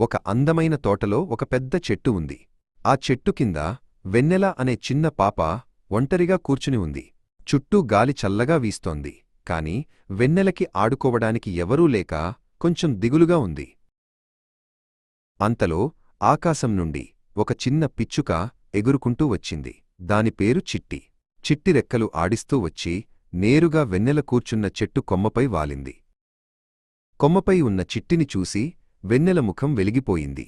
ఒక అందమైన తోటలో ఒక పెద్ద చెట్టు ఉంది. ఆ చెట్టు కింద వెన్నెల అనే చిన్న పాప ఒంటరిగా కూర్చుని ఉంది. చుట్టూ గాలి చల్లగా వీస్తోంది. కాని వెన్నెలకి ఆడుకోవడానికి ఎవరూ లేక కొంచెం దిగులుగా ఉంది. అంతలో ఆకాశం నుండి ఒక చిన్న పిచ్చుక ఎగురుకుంటూ వచ్చింది. దాని పేరు చిట్టి. చిట్టి రెక్కలు ఆడిస్తూ వచ్చి నేరుగా వెన్నెల కూర్చున్న చెట్టు కొమ్మపై వాలింది. కొమ్మపై ఉన్న చిట్టిని చూసి వెన్నెల ముఖం వెలిగిపోయింది.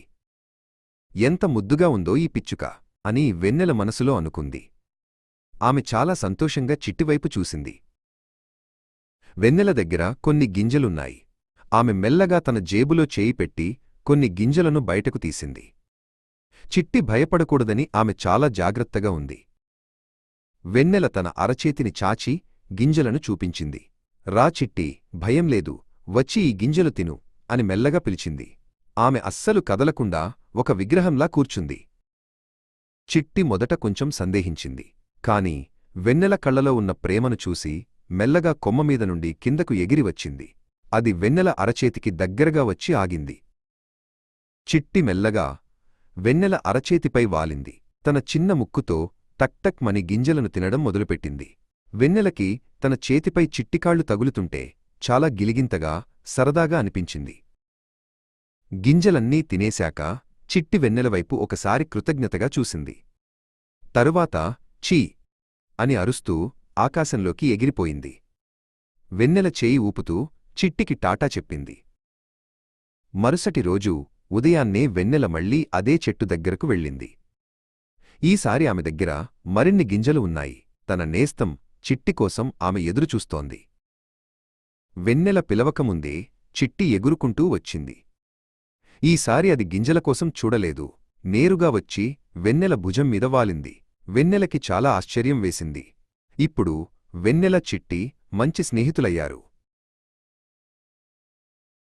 ఎంత ముద్దుగా ఉందో ఈ పిచ్చుక అని వెన్నెల మనసులో అనుకుంది. ఆమె చాలా సంతోషంగా చిట్టివైపు చూసింది. వెన్నెల దగ్గర కొన్ని గింజలున్నాయి. ఆమె మెల్లగా తన జేబులో చేయి పెట్టి కొన్ని గింజలను బయటకు తీసింది. చిట్టి భయపడకూడదని ఆమె చాలా జాగ్రత్తగా ఉంది. వెన్నెల తన అరచేతిని చాచి గింజలను చూపించింది. రా చిట్టి భయం లేదు. వచ్చి ఈ గింజలు తిను. అని మెల్లగా పిలిచింది. ఆమె అస్సలు కదలకుండా ఒక విగ్రహంలా కూర్చుంది. చిట్టి మొదట కొంచెం సందేహించింది. కాని వెన్నెల కళ్ళలో ఉన్న ప్రేమను చూసి మెల్లగా కొమ్మమీద నుండి కిందకు ఎగిరి వచ్చింది. అది వెన్నెల అరచేతికి దగ్గరగా వచ్చి ఆగింది. చిట్టి మెల్లగా వెన్నెల అరచేతిపై వాలింది. తన చిన్న ముక్కుతో టక్టక్ మని గింజలను తినడం మొదలుపెట్టింది. వెన్నెలకి తన చేతిపై చిట్టికాళ్ళు తగులుతుంటే చాలా గిలిగింతగా సరదాగా అనిపించింది. గింజలన్నీ తినేశాక చిట్టి వెన్నెలవైపు ఒకసారి కృతజ్ఞతగా చూసింది. తరువాత చీ అని అరుస్తూ ఆకాశంలోకి ఎగిరిపోయింది. వెన్నెల చేయి ఊపుతూ చిట్టికి టాటా చెప్పింది. మరుసటి రోజు ఉదయాన్నే వెన్నెల మళ్ళీ అదే చెట్టు దగ్గరకు వెళ్ళింది. ఈసారి ఆమె దగ్గర మరిన్ని గింజలు ఉన్నాయి. తన నేస్తం చిట్టి కోసం ఆమె ఎదురుచూస్తోంది. వెన్నెల పిలవకముందే చిట్టి ఎగురుకుంటూ వచ్చింది. ఈసారి అది గింజల కోసం చూడలేదు. నేరుగా వచ్చి వెన్నెల భుజం మీద వాలింది. వెన్నెలకి చాలా ఆశ్చర్యం వేసింది. ఇప్పుడు వెన్నెల చిట్టి మంచి స్నేహితులయ్యారు.